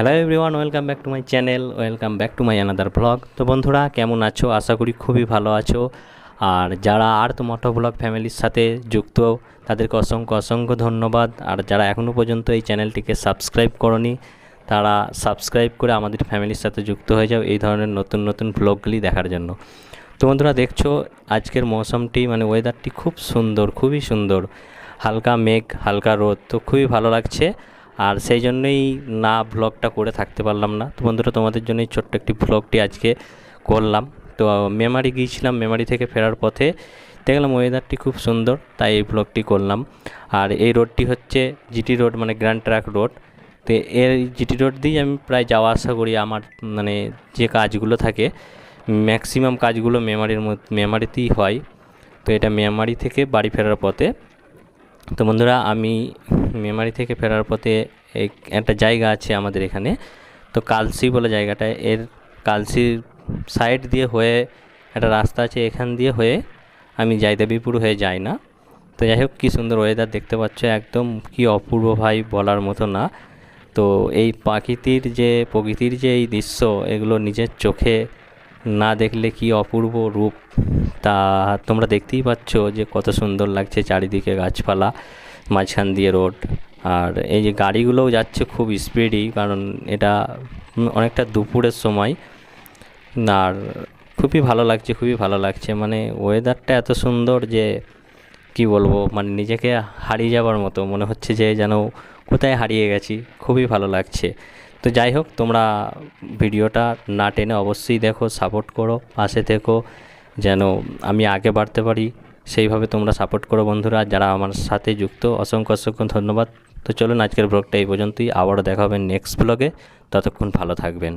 Hello everyone welcome back to my channel welcome back to my another blog তো বন্ধুরা, কেমন আছো? আশা করি খুবই ভালো আছো। আর যারা আর তো মোটো ব্লগ ফ্যামিলির সাথে যুক্ত, তাদেরকে অসংখ্য অসংখ্য ধন্যবাদ। আর যারা এখনও পর্যন্ত এই চ্যানেলটিকে সাবস্ক্রাইব করনি, তারা সাবস্ক্রাইব করে আমাদের ফ্যামিলির সাথে যুক্ত হয়ে যাও এই ধরনের নতুন নতুন ব্লগগুলি দেখার জন্য। তো বন্ধুরা, দেখছ, আজকের মৌসুমটি মানে ওয়েদারটি খুব সুন্দর, খুবই সুন্দর। হালকা মেঘ, হালকা রোদ, তো খুবই ভালো লাগছে। আর সেই জন্যই না ব্লগটা করে থাকতে পারলাম না। তো বন্ধুরা, তোমাদের জন্যই ছোট্ট একটি ব্লগটি আজকে করলাম। তো মেমারি গিয়েছিলাম মেমারি থেকে ফেরার পথে। দেখলাম ওয়েদারটি খুব সুন্দর, তাই এই ব্লগটি করলাম। আর এই রোডটি হচ্ছে জিটি রোড মানে গ্র্যান্ড ট্র্যাক রোড তো এর জিটি রোড দিয়েই আমি প্রায় যাওয়া আসা করি আমার মানে যে কাজগুলো থাকে। ম্যাক্সিমাম কাজগুলো মেমারির মধ্যে মেমারিতেই হয়। তো এটা মেমারি থেকে বাড়ি ফেরার পথে। তো বন্ধুরা, আমি মেমারি থেকে ফেরার পথে একটা জায়গা আছে আমাদের এখানে। তো কালসি বলে জায়গাটা এর কালসির সাইড দিয়ে হয়ে একটা রাস্তা আছে এখান দিয়ে হয়ে আমি জয়দেবীপুর হয়ে যাই না। তো যাই হোক, কী সুন্দর ওয়েদার দেখতে পাচ্ছ, একদম কি অপূর্ব ভাই বলার মতো না। তো এই প্রাকৃতির যে, প্রকৃতির যে এই দৃশ্য, এগুলো নিজের চোখে না দেখলে কি অপূর্ব রূপ? তা তোমরা দেখতেই পাচ্ছ যে কত সুন্দর লাগছে চারিদিকে গাছপালা। মাঝখান দিয়ে রোড। আর এই যে গাড়িগুলোও যাচ্ছে খুব স্পিডই কারণ এটা অনেকটা দুপুরের সময়। আর খুবই ভালো লাগছে, খুবই ভালো লাগছে। মানে ওয়েদারটা এত সুন্দর যে কি বলব মানে নিজেকে হারিয়ে যাবার মতো। মনে হচ্ছে যে যেন কোথায় হারিয়ে গেছি, খুবই ভালো লাগছে। তো যাই হোক, তোমরা ভিডিওটা না টেনে অবশ্যই দেখো সাপোর্ট করো, পাশে থেকো। যেন আমি আগে বাড়তে পারি। সেইভাবে তোমরা সাপোর্ট করো বন্ধুরা যারা আমার সাথে যুক্ত, অসংখ্য অসংখ্য ধন্যবাদ। তো চলুন আজকের ব্লগটা এই পর্যন্তই, আবারও দেখা হবে নেক্সট ব্লগে ততক্ষণ ভালো থাকবেন।